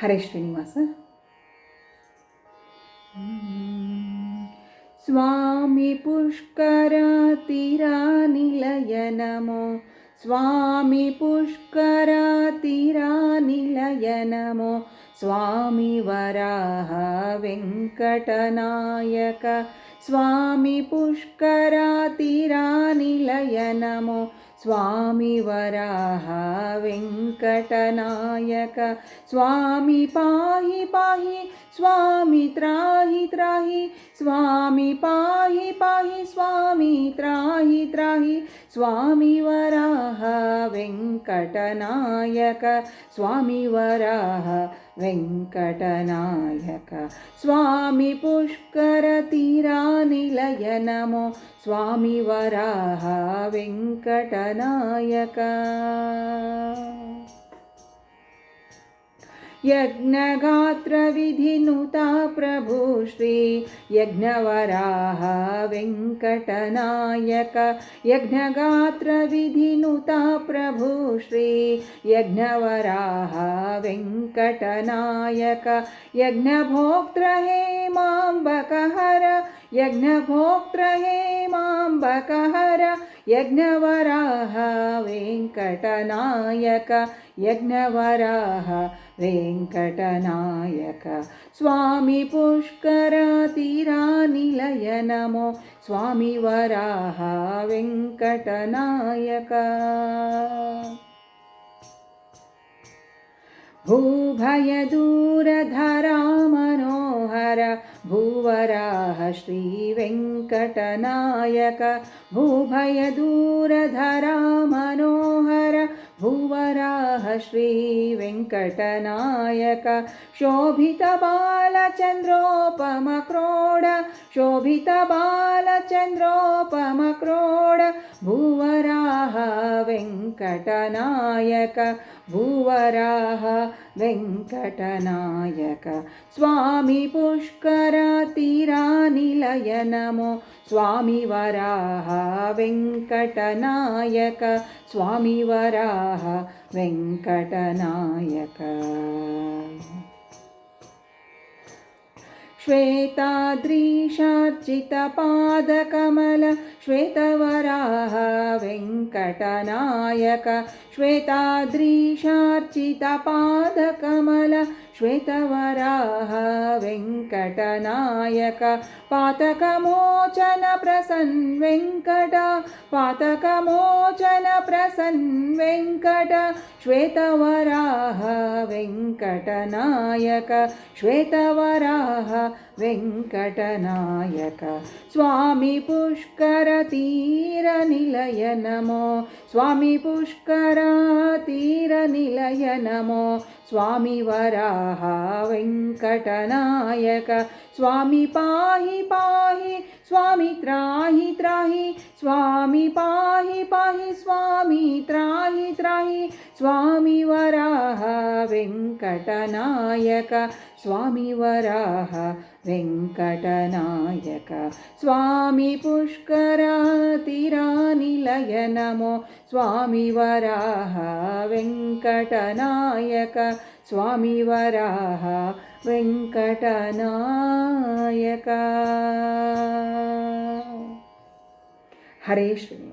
हरे श्रीनिवास। स्वामी पुष्करातिरानिलय नमो स्वामी पुष्करातिरानिलय नमो स्वामी वराह वेङ्कटनायक। स्वामी पुष्करातिरानिलय नमो स्वामी वराह वेङ्क वेङ्कटनायक स्वामी पाहि पाहि, स्वामी त्राहि त्राहि, स्वामी पाहि पाहि, स्वामी त्राहि त्राहि, स्वामी वराह वेङ्कटनायक। स्वामी वराह वेङ्कटनायक। स्वामी पुष्करतीरानिलय नमो स्वामी वराह वेङ्कटनायक। यज्ञगात्रविधिनुता प्रभुश्री यज्ञवराह वेङ्कटनायक। यज्ञगात्रविधिनुता प्रभुश्री यज्ञवराह वेङ्कटनायक। यज्ञभोक्त्र हेमाम्बकहर यज्ञभोक्त्र हेमाम्बकहर यज्ञवराह वेङ्कटनायक यज्ञवराह वेङ्कटनायक। स्वामी पुष्करतीरानिलय नमो स्वामी वराह वेङ्कटनायक। भूभयदूरधरा मनोहर भूवराह श्रीवेङ्कटनायक भूभयदूरधरा मनोहर भूवराह श्रीवेङ्कटनायक। शोभितबालचन्द्रोपमक्रोड शोभितबालचन्द्रोपमक्रोड भूवराह वेङ्कटनायक। भूवराह वेङ्कटनायक। स्वामी पुष्करतीरानिलय नमो स्वामी वराह वेङ्कटनायक स्वामी वराह वेङ्कटनायक। श्वेताद्रीशार्चितपादकमल श्वेतवराह वेङ्कटनायक, श्वेताद्रीशार्चितपादकमल श्वेतवराह वेङ्कटनायक पातकमोचन प्रसन् वेङ्कट पातकमोचन प्रसन् वेङ्कट श्वेतवराह वेङ्कटनायक श्वेतवराह वेङ्कटनायक। स्वामी पुष्करतीरनिलय नमो स्वामी पुष्करतीरनिलय नमो स्वामी वराह वेङ्कटनायक स्वामी पाहि पाहि, स्वामी त्राहि त्राहि। स्वामी पाहि पाहि, स्वामी त्राहि। त्राहि स्वामी वराह वेङ्कटनायक स्वामी वराह वेङ्कटनायक स्वामी पुष्करातिरानिलय नमो स्वामी वराह वेङ्कटनायक स्वामी वराह वेङ्कटनायक हरे श्रीनिवास